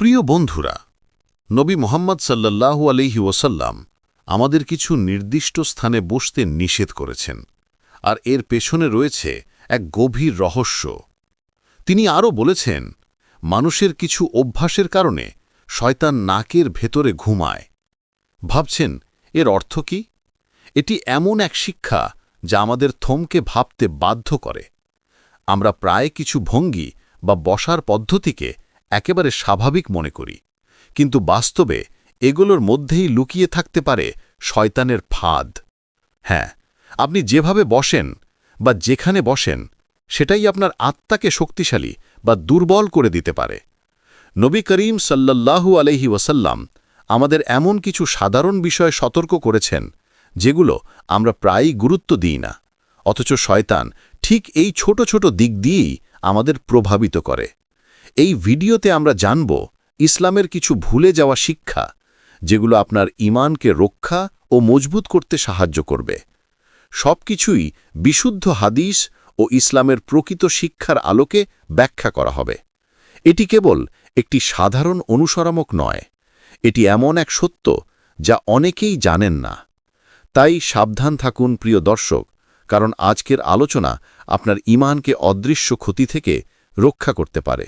প্রিয় বন্ধুরা, নবী মোহাম্মদ সাল্লাল্লাহু আলহি ওসাল্লাম আমাদের কিছু নির্দিষ্ট স্থানে বসতে নিষেধ করেছেন, আর এর পেছনে রয়েছে এক গভীর রহস্য। তিনি আরও বলেছেন, মানুষের কিছু অভ্যাসের কারণে শয়তান নাকের ভেতরে ঘুমায়। ভাবছেন, এর অর্থ কি? এটি এমন এক শিক্ষা যা আমাদের থমকে ভাবতে বাধ্য করে। আমরা প্রায় কিছু ভঙ্গি বা বসার পদ্ধতিকে একেবারে স্বাভাবিক মনে করি। কিন্তু বাস্তবে এগুলোর মধ্যেই লুকিয়ে থাকতে পারে শয়তানের ফাঁদ। হ্যাঁ আপনি যেভাবে বসেন বা যেখানে বসেন, সেটাই আপনার আত্মাকে শক্তিশালী বা দুর্বল করে দিতে পারে। নবী করিম সাল্লাল্লাহু আলহি ওয়াসাল্লাম আমাদের এমন কিছু সাধারণ বিষয়ে সতর্ক করেছেন, যেগুলো আমরা প্রায়ই গুরুত্ব দিই না, অথচ শয়তান ঠিক এই ছোট ছোট দিক দিয়েই আমাদের প্রভাবিত করে। এই ভিডিওতে আমরা জানব ইসলামের কিছু ভুলে যাওয়া শিক্ষা, যেগুলো আপনার ইমানকে রক্ষা ও মজবুত করতে সাহায্য করবে। সবকিছুই বিশুদ্ধ হাদিস ও ইসলামের প্রকৃত শিক্ষার আলোকে ব্যাখ্যা করা হবে। এটি কেবল একটি সাধারণ অনুসরামক নয়, এটি এমন এক সত্য যা অনেকেই জানেন না। তাই সাবধান থাকুন প্রিয় দর্শক, কারণ আজকের আলোচনা আপনার ইমানকে অদৃশ্য ক্ষতি থেকে রক্ষা করতে পারে।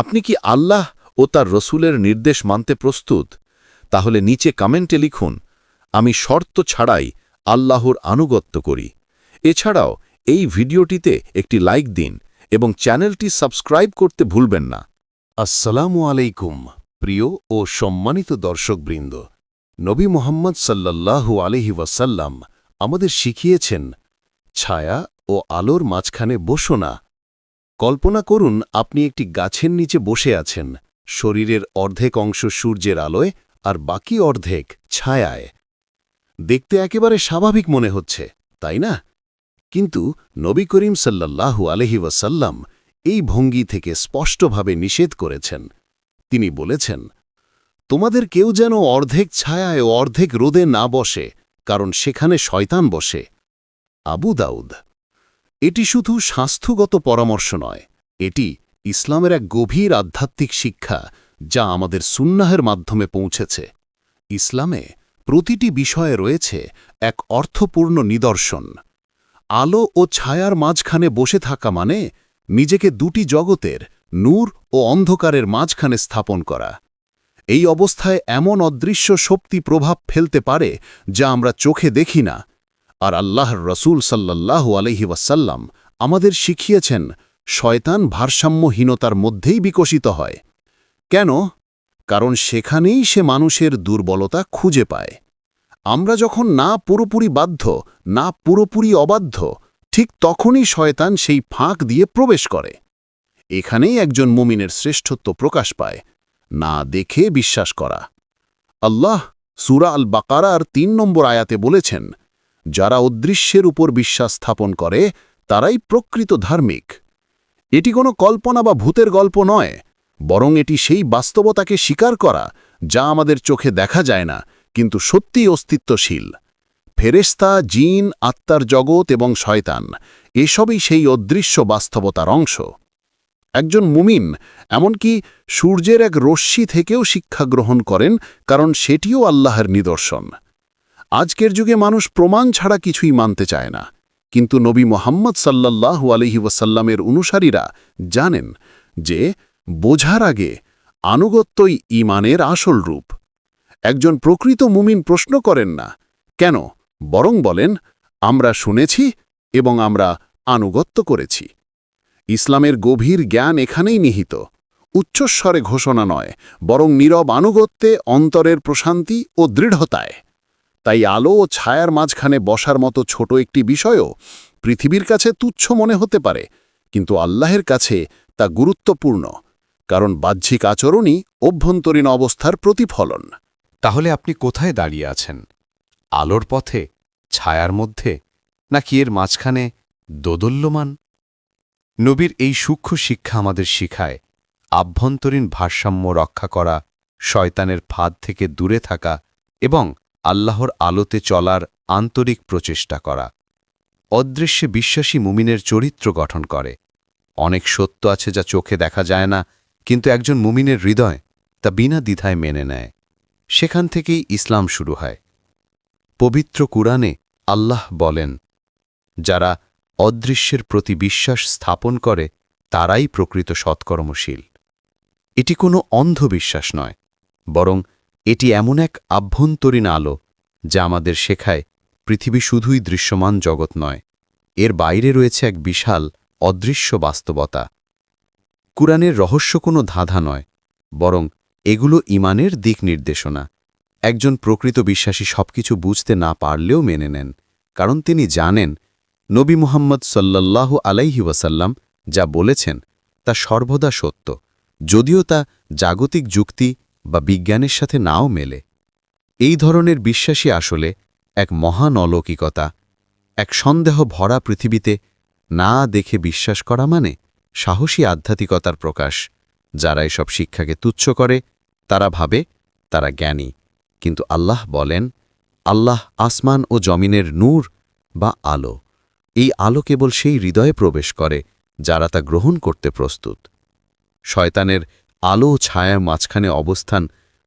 আপনি কি আল্লাহ ও তার রসুলের নির্দেশ মানতে প্রস্তুত? তাহলে নিচে কমেন্টে লিখুন, আমি শর্ত ছাড়াই আল্লাহর আনুগত্য করি। এছাড়াও এই ভিডিওটিতে একটি লাইক দিন এবং চ্যানেলটি সাবস্ক্রাইব করতে ভুলবেন না। আসসালামু আলাইকুম, প্রিয় ও সম্মানিত দর্শকবৃন্দ। নবী মোহাম্মদ সাল্লাল্লাহু আলহি ওয়াসাল্লাম আমাদের শিখিয়েছেন, ছায়া ও আলোর মাঝখানে বসো না কল্পনা করুন আপনি একটি গাছের নিচে বসে আছেন। শরীরের অর্ধেক অংশ সূর্যের আলোয় আর বাকি অর্ধেক ছায়ায়। দেখতে একেবারে স্বাভাবিক মনে হচ্ছে, তাই না? কিন্তু নবী করিম সাল্লাল্লাহু আলহি ওয়াসাল্লাম এই ভঙ্গি থেকে স্পষ্টভাবে নিষেধ করেছেন। তিনি বলেছেন, তোমাদের কেউ যেন অর্ধেক ছায়ায় অর্ধেক রোদে না বসে, কারণ সেখানে শয়তান বসে। আবু দাউদ এটি শুধু স্বাস্থ্যগত পরামর্শ নয়, এটি ইসলামের এক গভীর আধ্যাত্মিক শিক্ষা যা আমাদের সুন্নাহের মাধ্যমে পৌঁছেছে। ইসলামে প্রতিটি বিষয়ে রয়েছে এক অর্থপূর্ণ নিদর্শন। আলো ও ছায়ার মাঝখানে বসে থাকা মানে নিজেকে দুটি জগতের নূর ও অন্ধকারের মাঝখানে স্থাপন করা। এই অবস্থায় এমন অদৃশ্য শক্তি প্রভাব ফেলতে পারে যা আমরা চোখে দেখি না আর আল্লাহর রসুল সাল্লাল্লাহু আলহি ওয়াসাল্লাম আমাদের শিখিয়েছেন, শয়তান ভারসাম্যহীনতার মধ্যেই বিকশিত হয়। কেন? কারণ সেখানেই সে মানুষের দুর্বলতা খুঁজে পায়। আমরা যখন না পুরোপুরি বাধ্য, না পুরোপুরি অবাধ্য, ঠিক তখনই শয়তান সেই ফাঁক দিয়ে প্রবেশ করে। এখানেই একজন মুমিনের শ্রেষ্ঠত্ব প্রকাশ পায়, না দেখে বিশ্বাস করা। আল্লাহ সুরা আল বাকারার তিন নম্বর আয়াতে বলেছেন যারা অদৃশ্যের উপর বিশ্বাস স্থাপন করে, তারাই প্রকৃত ধার্মিক। এটি কোনো কল্পনা বা ভূতের গল্প নয়, বরং এটি সেই বাস্তবতাকে স্বীকার করা, যা আমাদের চোখে দেখা যায় না, কিন্তু সত্যিই অস্তিত্বশীল। ফেরেস্তা জিন, আত্মার জগৎ এবং শয়তান, এসবই সেই অদৃশ্য বাস্তবতার অংশ। একজন মুমিন, এমনকি সূর্যের এক রশ্মি থেকেও শিক্ষা গ্রহণ করেন, কারণ সেটিও আল্লাহর নিদর্শন। আজকের যুগে মানুষ প্রমাণ ছাড়া কিছুই মানতে চায় না। কিন্তু নবী মোহাম্মদ সাল্লাল্লাহু আলহি ওয়াসাল্লামের অনুসারীরা জানেন যে, বোঝার আগে আনুগত্যই ইমানের আসল রূপ। একজন প্রকৃত মুমিন প্রশ্ন করেন না, কেন? বরং বলেন, আমরা শুনেছি এবং আমরা আনুগত্য করেছি। ইসলামের গভীর জ্ঞান এখানেই নিহিত। উচ্চস্বরে ঘোষণা নয়, বরং নীরব আনুগত্যে অন্তরের প্রশান্তি ও দৃঢ়তায়। তাই আলো ও ছায়ার মাঝখানে বসার মতো ছোট একটি বিষয়ও পৃথিবীর কাছে তুচ্ছ মনে হতে পারে, কিন্তু আল্লাহের কাছে তা গুরুত্বপূর্ণ, কারণ বাহ্যিক আচরণই অভ্যন্তরীণ অবস্থার প্রতিফলন। তাহলে আপনি কোথায় দাঁড়িয়ে আছেন? আলোর পথে? ছায়ার মধ্যে? নাকি এর মাঝখানে দোদল্যমান? নবীর এই সূক্ষ্ম শিক্ষা আমাদের শিখায়, আভ্যন্তরীণ ভারসাম্য রক্ষা করা, শয়তানের ফাঁদ থেকে দূরে থাকা এবং আল্লাহর আলোতে চলার আন্তরিক প্রচেষ্টা করা। অদৃশ্যে বিশ্বাসী মুমিনের চরিত্র গঠন করে। অনেক সত্য আছে যা চোখে দেখা যায় না, কিন্তু একজন মুমিনের হৃদয় তা বিনা দ্বিধায় মেনে নেয়। সেখান থেকেই ইসলাম শুরু হয়। পবিত্র কুরআনে আল্লাহ বলেন, যারা অদৃশ্যের প্রতি বিশ্বাস স্থাপন করে, তারাই প্রকৃত সৎকর্মশীল। এটি কোনো অন্ধবিশ্বাস নয়, বরং এটি এমন এক আভ্যন্তরীণ আলো, যা আমাদের শেখায় পৃথিবী শুধুই দৃশ্যমান জগৎ নয়, এর বাইরে রয়েছে এক বিশাল, অদৃশ্য বাস্তবতা। কুরআনের রহস্য কোনো ধাঁধা নয়, বরং এগুলো ইমানের দিক নির্দেশনা। একজন প্রকৃত বিশ্বাসী সবকিছু বুঝতে না পারলেও মেনে নেন, কারণ তিনি জানেন, নবী মুহাম্মদ সাল্লাল্লাহু আলাইহি ওয়াসাল্লাম যা বলেছেন তা সর্বদা সত্য, যদিও তা জাগতিক যুক্তি বা বিজ্ঞানের সাথে নাও মেলে। এই ধরনের বিশ্বাসী আসলে এক মহান অলৌকিকতা, এক সন্দেহ ভরা পৃথিবীতে না দেখে বিশ্বাস করা মানে সাহসী আধ্যাত্মিকতার প্রকাশ, যারা এসব শিক্ষাকে তুচ্ছ করে, তারা ভাবে তারা জ্ঞানী। কিন্তু আল্লাহ বলেন, আল্লাহ আসমান ও জমিনের নূর বা আলো, এই আলো কেবল সেই হৃদয়ে প্রবেশ করে যারা তা গ্রহণ করতে প্রস্তুত। শয়তানের আলো ছায়ার মাঝখানে অবস্থান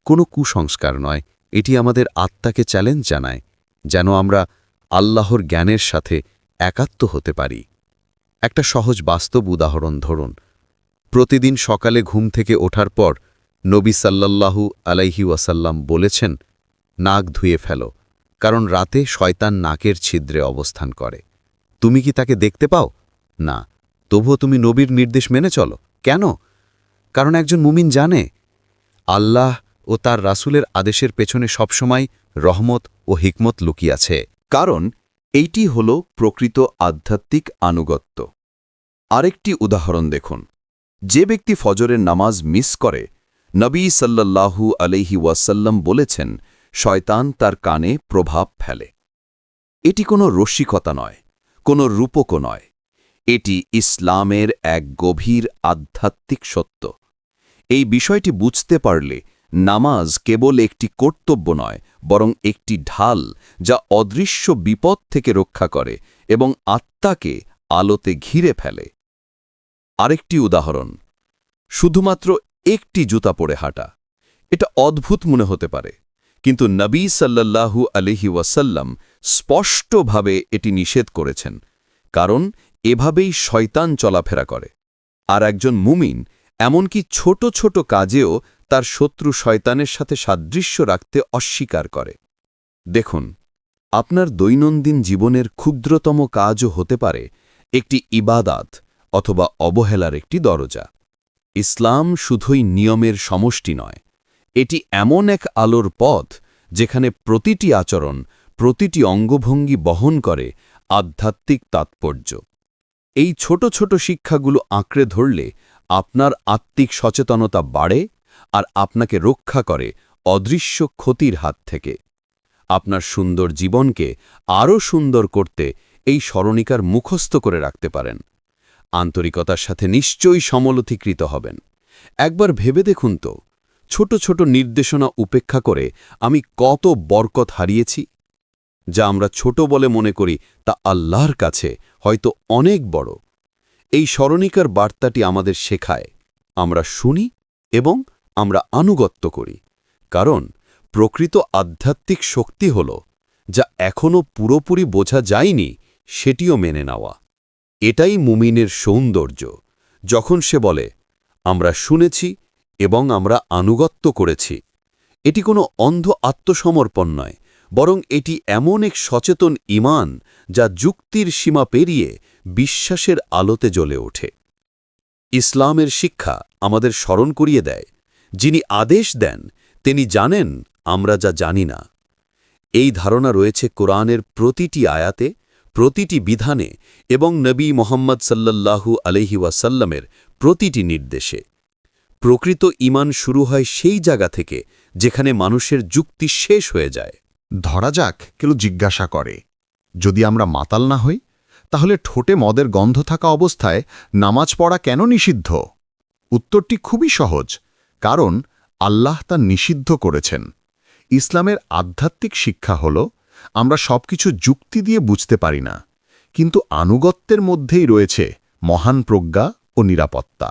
কোনো কুসংস্কার নয়, এটি আমাদের আত্মাকে চ্যালেঞ্জ জানায়, যেন আমরা আল্লাহর জ্ঞানের সাথে একাত্ম হতে পারি। একটা সহজ বাস্তব উদাহরণ ধরুন, প্রতিদিন সকালে ঘুম থেকে ওঠার পর নবী সাল্লাল্লাহু আলাইহি ওয়াসাল্লাম বলেছেন, নাক ধুয়ে ফেলো, কারণ রাতে শয়তান নাকের ছিদ্রে অবস্থান করে। তুমি কি তাকে দেখতে পাও? না, তবুও তুমি নবীর নির্দেশ মেনে চলো। কেন? কারণ একজন মুমিন জানে, আল্লাহ ও তার রাসূলের আদেশের পেছনে সবসময় রহমত ও হিকমত লুকিয়াছে কারণ এইটি হল প্রকৃত আধ্যাত্মিক আনুগত্য। আরেকটি উদাহরণ দেখুন। যে ব্যক্তি ফজরের নামাজ মিস করে, নবী সাল্লাল্লাহু আলাইহি ওয়াসাল্লাম বলেছেন, শয়তান তার কানে প্রভাব ফেলে। এটি কোনো রসিকতা নয়, কোনো রূপকও নয়। এটি ইসলামের এক গভীর আধ্যাত্মিক সত্য। এই বিষয়টি বুঝতে পারলে নামাজ কেবল একটি কর্তব্য নয়, বরং একটি ঢাল যা অদৃশ্য বিপদ থেকে রক্ষা করে এবং আত্মাকে আলোতে ঘিরে ফেলে। আরেকটি উদাহরণ, শুধুমাত্র একটি জুতা পরে হাঁটা, এটা অদ্ভুত মনে হতে পারে, কিন্তু নবী সাল্লাল্লাহু আলহি ওয়াসাল্লাম স্পষ্টভাবে এটি নিষেধ করেছেন, কারণ এভাবেই শয়তান চলাফেরা করে। আর একজন মুমিন এমনকি ছোট ছোট কাজেও তার শত্রু শয়তানের সাথে সাদৃশ্য রাখতে অস্বীকার করে। দেখুন, আপনার দৈনন্দিন জীবনের ক্ষুদ্রতম কাজও হতে পারে একটি ইবাদাত অথবা অবহেলার একটি দরজা। ইসলাম শুধুই নিয়মের সমষ্টি নয়, এটি এমন এক আলোর পথ যেখানে প্রতিটি আচরণ, প্রতিটি অঙ্গভঙ্গি বহন করে আধ্যাত্মিক তাৎপর্য। এই ছোট ছোট শিক্ষাগুলো আঁকড়ে ধরলে আপনার আত্মিক সচেতনতা বাড়ে আর আপনাকে রক্ষা করে অদৃশ্য ক্ষতির হাত থেকে। আপনার সুন্দর জীবনকে আরও সুন্দর করতে এই স্মরণিকার মুখস্থ করে রাখতে পারেন। আন্তরিকতার সাথে নিশ্চয়ই সমলথীকৃত হবেন। একবার ভেবে দেখুন তো, ছোট ছোট নির্দেশনা উপেক্ষা করে আমি কত বরকত হারিয়েছি, যা আমরা ছোট বলে মনে করি তা আল্লাহর কাছে হয়তো অনেক বড়। এই স্মরণিকার বার্তাটি আমাদের শেখায়। আমরা শুনি এবং আমরা আনুগত্য করি। কারণ প্রকৃত আধ্যাত্মিক শক্তি হল যা এখনও পুরোপুরি বোঝা যায়নি, সেটিও মেনে নেওয়া। এটাই মুমিনের সৌন্দর্য। যখন সে বলে, আমরা শুনেছি এবং আমরা আনুগত্য করেছি, এটি কোনো অন্ধ আত্মসমর্পণ নয়। বরং এটি এমন এক সচেতন ইমান যা যুক্তির সীমা পেরিয়ে বিশ্বাসের আলোতে জ্বলে ওঠে। ইসলামের শিক্ষা আমাদের স্মরণ করিয়ে দেয়। যিনি আদেশ দেন, তিনি জানেন আমরা যা জানি না। এই ধারণা রয়েছে কোরআনের প্রতিটি আয়াতে, প্রতিটি বিধানে এবং নবী মোহাম্মদ সাল্লাল্লাহু আলহি ওয়াসাল্লামের প্রতিটি নির্দেশে। প্রকৃত ইমান শুরু হয় সেই জায়গা থেকে যেখানে মানুষের যুক্তি শেষ হয়ে যায়। ধরা যাক কেউ জিজ্ঞাসা করে। যদি আমরা মাতাল না হই, তাহলে ঠোঁটে মদের গন্ধ থাকা অবস্থায় নামাজ পড়া কেন নিষিদ্ধ? উত্তরটি খুবই সহজ, কারণ আল্লাহ তা নিষিদ্ধ করেছেন। ইসলামের আধ্যাত্মিক শিক্ষা হল, আমরা সবকিছু যুক্তি দিয়ে বুঝতে পারি না, কিন্তু আনুগত্যের মধ্যেই রয়েছে মহান প্রজ্ঞা ও নিরাপত্তা।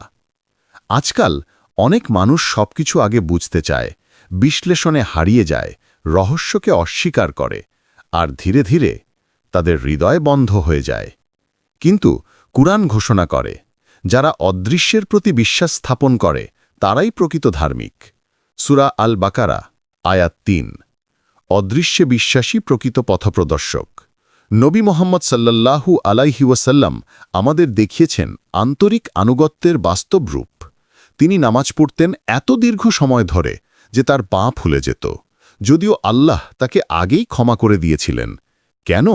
আজকাল অনেক মানুষ সবকিছু আগে বুঝতে চায়, বিশ্লেষণে হারিয়ে যায় রহস্যকে অস্বীকার করে আর ধীরে ধীরে তাদের হৃদয় বন্ধ হয়ে যায়। কিন্তু কুরআন ঘোষণা করে, যারা অদৃশ্যের প্রতি বিশ্বাস স্থাপন করে, তারাই প্রকৃত ধার্মিক। সুরা আল বাকারা আয়াত তিন। অদৃশ্যে বিশ্বাসী প্রকৃত পথপ্রদর্শক। নবী মোহাম্মদ সাল্লাল্লাহু আলাইহি ওয়াসাল্লাম আমাদের দেখিয়েছেন আন্তরিক আনুগত্যের বাস্তব রূপ। তিনি নামাজ পড়তেন এত দীর্ঘ সময় ধরে যে তার পা ফুলে যেত। যদিও আল্লাহ তাকে আগেই ক্ষমা করে দিয়েছিলেন। কেন?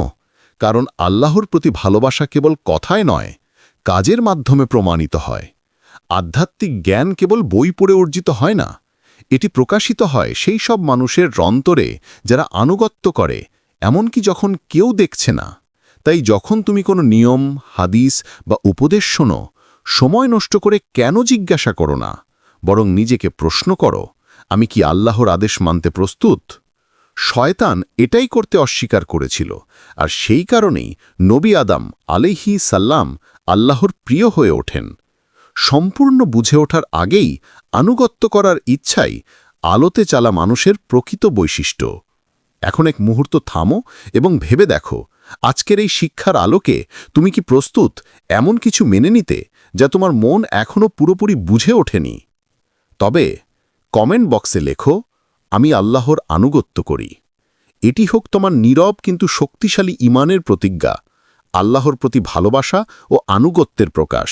কারণ আল্লাহর প্রতি ভালোবাসা কেবল কথায় নয়, কাজের মাধ্যমে প্রমাণিত হয়। আধ্যাত্মিক জ্ঞান কেবল বই পড়ে অর্জিত হয় না। এটি প্রকাশিত হয় সেই সব মানুষের রন্তরে যারা আনুগত্য করে, এমনকি যখন কেউ দেখছে না। তাই যখন তুমি কোনো নিয়ম, হাদিস বা উপদেশ শোনো, সময় নষ্ট করে কেন জিজ্ঞাসা করো না? বরং নিজেকে প্রশ্ন করো আমি কি আল্লাহর আদেশ মানতে প্রস্তুত? শয়তান এটাই করতে অস্বীকার করেছিল, আর সেই কারণেই নবী আদাম আলাইহি সাল্লাম আল্লাহর প্রিয় হয়ে ওঠেন। সম্পূর্ণ বুঝে ওঠার আগেই আনুগত্য করার ইচ্ছাই আলোতে চালা মানুষের প্রকৃত বৈশিষ্ট্য। এখন এক মুহূর্ত থামো এবং ভেবে দেখো, আজকের এই শিক্ষার আলোকে তুমি কি প্রস্তুত এমন কিছু মেনে নিতে যা তোমার মন এখনও পুরোপুরি বুঝে ওঠেনি? তবে কমেন্ট বক্সে লেখো, আমি আল্লাহর আনুগত্য করি। এটি হোক তোমার নীরব কিন্তু শক্তিশালী ইমানের প্রতিজ্ঞা, আল্লাহর প্রতি ভালোবাসা ও আনুগত্যের প্রকাশ।